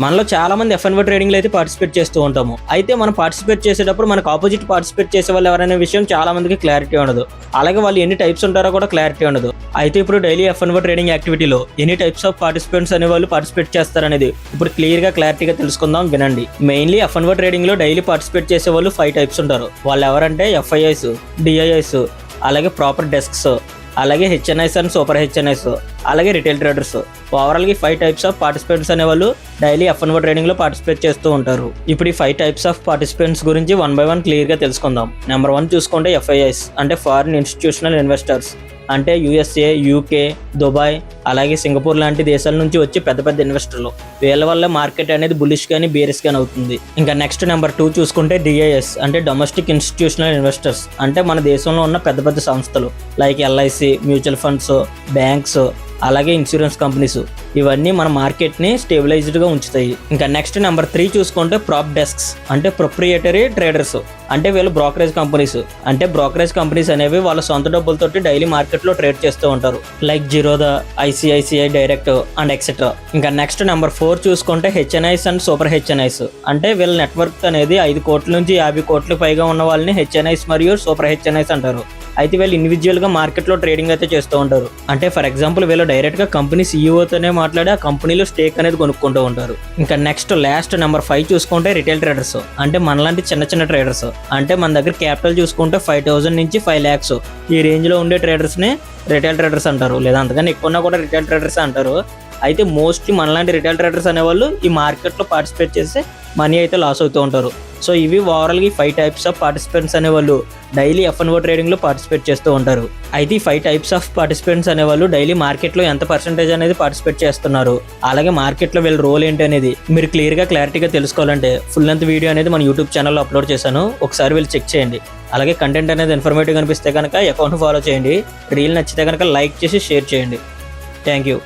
మనలో చాలా మంది ఎఫ్ అండ్ అయితే పార్టిసిపేట్ చేస్తూ ఉంటాము. అయితే మనం పార్టిసిపేట్ చేసేటప్పుడు మనకు ఆపోజిట్ పార్టిసిపేట్ చేసే వాళ్ళు ఎవరనే విషయం చాలా మందికి క్లారిటీ ఉండదు. అలాగే వాళ్ళు ఎన్ని టైప్స్ ఉంటారో కూడా క్లారిటీ ఉండదు. అయితే ఇప్పుడు డైలీ ఎఫ్ ట్రేడింగ్ యాక్టివిటీలో ఎన్ని టైప్స్ ఆఫ్ పార్టిసిపెంట్స్ అనే వాళ్ళు పార్టిసిపేట్ చేస్తారనేది ఇప్పుడు క్లియర్గా క్లారిటీగా తెలుసుకుందాం వినండి. మెయిన్లీ ఎఫ్ ట్రేడింగ్లో డైలీ పార్టిసిపేట్ చేసే వాళ్ళు ఫైవ్ టైప్స్ ఉంటారు. వాళ్ళు ఎవరంటే ఎఫ్ఐఐస్ డిఐఎస్ అలాగే ప్రాపర్ డెస్క్స్ అలాగే హెచ్ఎన్ఐస్ అండ్ సూపర్ హెచ్ఎన్ఐస్ అలాగే రిటైల్ ట్రేడర్స్ ఓవరాల్గా ఫైవ్ టైప్స్ ఆఫ్ పార్టిసిపెంట్స్ అనేవాళ్ళు డైలీ ఎఫ్ అండ్ ట్రేడింగ్లో పార్టిసిపేట్ చేస్తూ ఉంటారు. ఇప్పుడు ఈ ఫైవ్ టైప్స్ ఆఫ్ పార్టిసిపెంట్స్ గురించి వన్ బై వన్ క్లియర్గా తెలుసుకుందాం. నెంబర్ వన్ చూసుకుంటే ఎఫ్ఐఐస్ అంటే ఫారిన్ ఇన్స్టిట్యూషనల్ ఇన్వెస్టర్స్ అంటే యూఎస్ఏ యూకే దుబాయ్ అలాగే సింగపూర్ లాంటి దేశాల నుంచి వచ్చే పెద్ద పెద్ద ఇన్వెస్టర్లు. వీళ్ళ వల్ల మార్కెట్ అనేది బులిష్ కానీ బేరిస్ కానీ అవుతుంది. ఇంకా నెక్స్ట్ నెంబర్ టూ చూసుకుంటే డిఐఎస్ అంటే డొమెస్టిక్ ఇన్స్టిట్యూషనల్ ఇన్వెస్టర్స్ అంటే మన దేశంలో ఉన్న పెద్ద పెద్ద సంస్థలు like LIC mutual funds banks అలాగే ఇన్సూరెన్స్ కంపెనీస్ ఇవన్నీ మన మార్కెట్ని స్టేబిలైజ్డ్గా ఉంచుతాయి. ఇంకా నెక్స్ట్ నెంబర్ త్రీ చూసుకుంటే ప్రాప్ డెస్క్స్ అంటే ప్రొప్రియేటరీ ట్రేడర్స్ అంటే వీళ్ళు బ్రోకరేజ్ కంపెనీస్ అంటే బ్రోకరేజ్ కంపెనీస్ అనేవి వాళ్ళ సొంత డబ్బులతోటి డైలీ మార్కెట్లో ట్రేడ్ చేస్తూ ఉంటారు. Like Zerodha ICICI direct and etcetera ఇంకా నెక్స్ట్ నెంబర్ ఫోర్ చూసుకుంటే హెచ్ఎన్ఐస్ అండ్ సూపర్ హెచ్ఎన్ఐస్ అంటే వీళ్ళ నెట్వర్క్ అనేది ఐదు కోట్ల నుంచి యాభై కోట్ల పైగా ఉన్న వాళ్ళని హెచ్ఎన్ఐస్ మరియు సూపర్ హెచ్ఎన్ఐస్ అంటారు. అయితే వీళ్ళు ఇండివిజువల్గా మార్కెట్లో ట్రేడింగ్ అయితే చేస్తూ ఉంటారు. అంటే ఫర్ ఎగ్జాంపుల్ వీళ్ళు డైరెక్ట్గా కంపెనీ సీఈఓతోనే మాట్లాడి ఆ కంపెనీలో స్టేక్ అనేది కొనుక్కుంటూ ఉంటారు. ఇంకా నెక్స్ట్ లాస్ట్ నెంబర్ ఫైవ్ చూసుకుంటే రిటైల్ ట్రేడర్స్ అంటే మనలాంటి చిన్న చిన్న ట్రేడర్స్ అంటే మన దగ్గర క్యాపిటల్ చూసుకుంటే ఫైవ్ థౌసండ్ నుంచి ఫైవ్ ల్యాక్స్ ఈ రేంజ్లో ఉండే ట్రేడర్స్నే రిటైల్ ట్రేడర్స్ అంటారు. లేదా అంతకన్నా ఎక్కువ కూడా రిటైల్ ట్రేడర్స్ అంటారు. అయితే మోస్ట్లీ మనలాంటి రిటైల్ ట్రేడర్స్ అనేవాళ్ళు ఈ మార్కెట్లో పార్టిసిపేట్ చేసి మనీ అయితే లాస్ అవుతూ ఉంటారు. సో ఇవి ఓవరాల్గా ఈ ఫైవ్ టైప్స్ ఆఫ్ పార్టిసిపెంట్స్ అనేవాళ్ళు డైలీ ఎఫ్ అండ్ ఓ ట్రేడింగ్లో పార్టిసిపేట్ చేస్తూ ఉంటారు. అయితే ఈ ఫైవ్ టైప్స్ ఆఫ్ పార్టిసిపెంట్స్ అనేవాళ్ళు డైలీ మార్కెట్లో ఎంత పర్సెంటేజ్ అనేది పార్టిసిపేట్ చేస్తున్నారు? అలాగే మార్కెట్లో వీళ్ళ రోల్ ఏంటి అనేది మీరు క్లియర్గా క్లారిటీగా తెలుసుకోవాలంటే ఫుల్ లెంత్ వీడియో అనేది మన యూట్యూబ్ ఛానల్లో అప్లోడ్ చేశాను. ఒకసారి వీళ్ళు చెక్ చేయండి. అలాగే కంటెంట్ అనేది ఇన్ఫర్మేటివ్ అనిపిస్తే కనుక అకౌంట్ ఫాలో చేయండి. రీల్ నచ్చితే కనుక లైక్ చేసి షేర్ చేయండి. Thank you